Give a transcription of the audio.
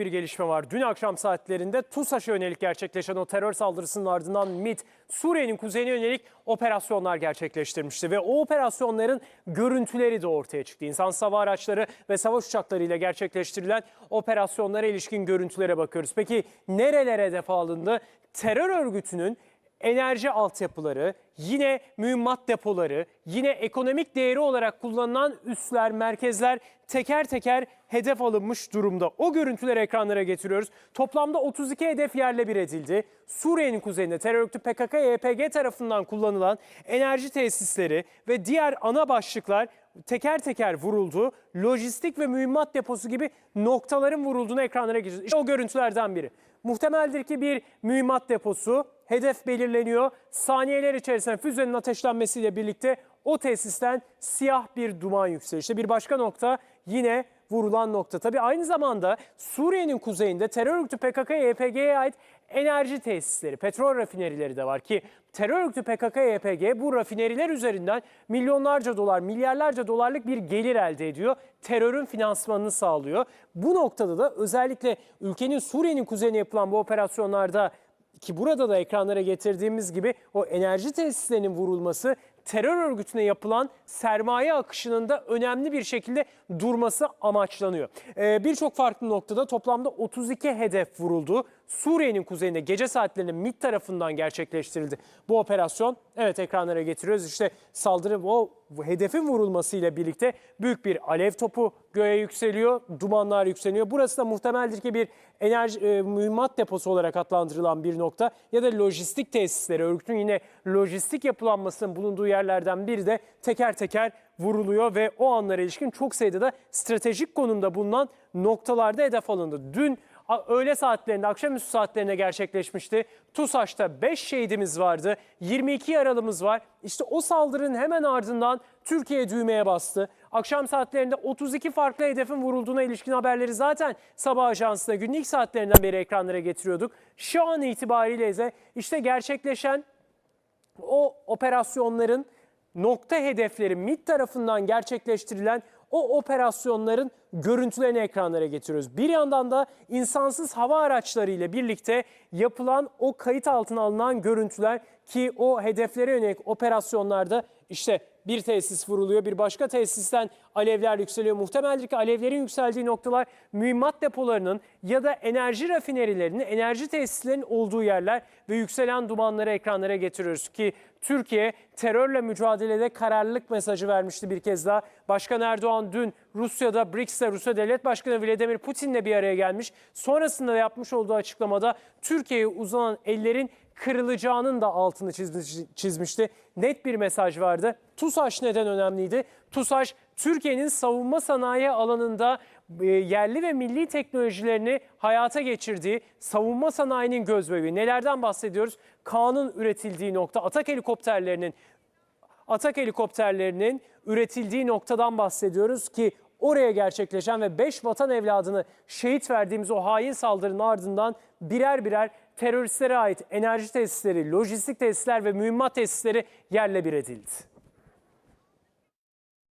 bir gelişme var. Dün akşam saatlerinde TUSAŞ'a yönelik gerçekleşen o terör saldırısının ardından MİT Suriye'nin kuzeyine yönelik operasyonlar gerçekleştirmişti. Ve o operasyonların görüntüleri de ortaya çıktı. İnsan hava araçları ve savaş uçaklarıyla gerçekleştirilen operasyonlara ilişkin görüntülere bakıyoruz. Peki nerelere hedef alındı? Terör örgütünün enerji altyapıları, yine mühimmat depoları, yine ekonomik değeri olarak kullanılan üsler, merkezler teker teker hedef alınmış durumda. O görüntüleri ekranlara getiriyoruz. Toplamda 32 hedef yerle bir edildi. Suriye'nin kuzeyinde terör örgütü PKK-YPG tarafından kullanılan enerji tesisleri ve diğer ana başlıklar teker teker vuruldu. Lojistik ve mühimmat deposu gibi noktaların vurulduğunu ekranlara getiriyoruz. İşte o görüntülerden biri. Muhtemeldir ki bir mühimmat deposu hedef belirleniyor. Saniyeler içerisinde füzenin ateşlenmesiyle birlikte o tesisten siyah bir duman yükseliyor. İşte bir başka nokta yine vurulan nokta. Tabii aynı zamanda Suriye'nin kuzeyinde terör örgütü PKK-YPG'ye ait enerji tesisleri, petrol rafinerileri de var ki terör örgütü PKK-YPG bu rafineriler üzerinden milyonlarca dolar, milyarlarca dolarlık bir gelir elde ediyor. Terörün finansmanını sağlıyor. Bu noktada da özellikle ülkenin Suriye'nin kuzeyine yapılan bu operasyonlarda ki burada da ekranlara getirdiğimiz gibi o enerji tesislerinin vurulması terör örgütüne yapılan sermaye akışının da önemli bir şekilde durması amaçlanıyor. Ee, Birçok farklı noktada toplamda 32 hedef vuruldu. Suriye'nin kuzeyinde gece saatlerinde MİT tarafından gerçekleştirildi. Bu operasyon evet ekranlara getiriyoruz. İşte saldırı o hedefin vurulmasıyla birlikte büyük bir alev topu göğe yükseliyor, dumanlar yükseliyor. Burası da muhtemeldir ki bir enerji e, mühimmat deposu olarak adlandırılan bir nokta ya da lojistik tesisleri. Örgütün yine lojistik yapılanmasının bulunduğu yerlerden biri de teker teker vuruluyor ve o anlara ilişkin çok sayıda da stratejik konumda bulunan noktalarda hedef alındı. Dün öğle saatlerinde, akşamüstü saatlerinde gerçekleşmişti. TUSAŞ'ta 5 şehidimiz vardı, 22 yaralımız var. İşte o saldırının hemen ardından Türkiye düğmeye bastı. Akşam saatlerinde 32 farklı hedefin vurulduğuna ilişkin haberleri zaten sabah ajansında günün ilk saatlerinden beri ekranlara getiriyorduk. Şu an itibariyle ise işte gerçekleşen o operasyonların nokta hedefleri MİT tarafından gerçekleştirilen o operasyonların görüntülerini ekranlara getiriyoruz. Bir yandan da insansız hava araçları ile birlikte yapılan o kayıt altına alınan görüntüler ki o hedeflere yönelik operasyonlarda işte bir tesis vuruluyor, bir başka tesisten alevler yükseliyor. Muhtemeldir ki alevlerin yükseldiği noktalar mühimmat depolarının ya da enerji rafinerilerinin, enerji tesislerinin olduğu yerler ve yükselen dumanları ekranlara getiriyoruz ki Türkiye terörle mücadelede kararlılık mesajı vermişti bir kez daha. Başkan Erdoğan dün Rusya'da BRICS'te Rusya Devlet Başkanı Vladimir Putin'le bir araya gelmiş. Sonrasında da yapmış olduğu açıklamada Türkiye'ye uzanan ellerin kırılacağının da altını çizmiş, çizmişti. Net bir mesaj vardı. TUSAŞ neden önemliydi? TUSAŞ Türkiye'nin savunma sanayi alanında e, yerli ve milli teknolojilerini hayata geçirdiği savunma sanayinin gözbebeği. Nelerden bahsediyoruz? Kaan'ın üretildiği nokta, atak helikopterlerinin atak helikopterlerinin üretildiği noktadan bahsediyoruz ki oraya gerçekleşen ve 5 vatan evladını şehit verdiğimiz o hain saldırının ardından birer birer teröristlere ait enerji tesisleri, lojistik tesisler ve mühimmat tesisleri yerle bir edildi.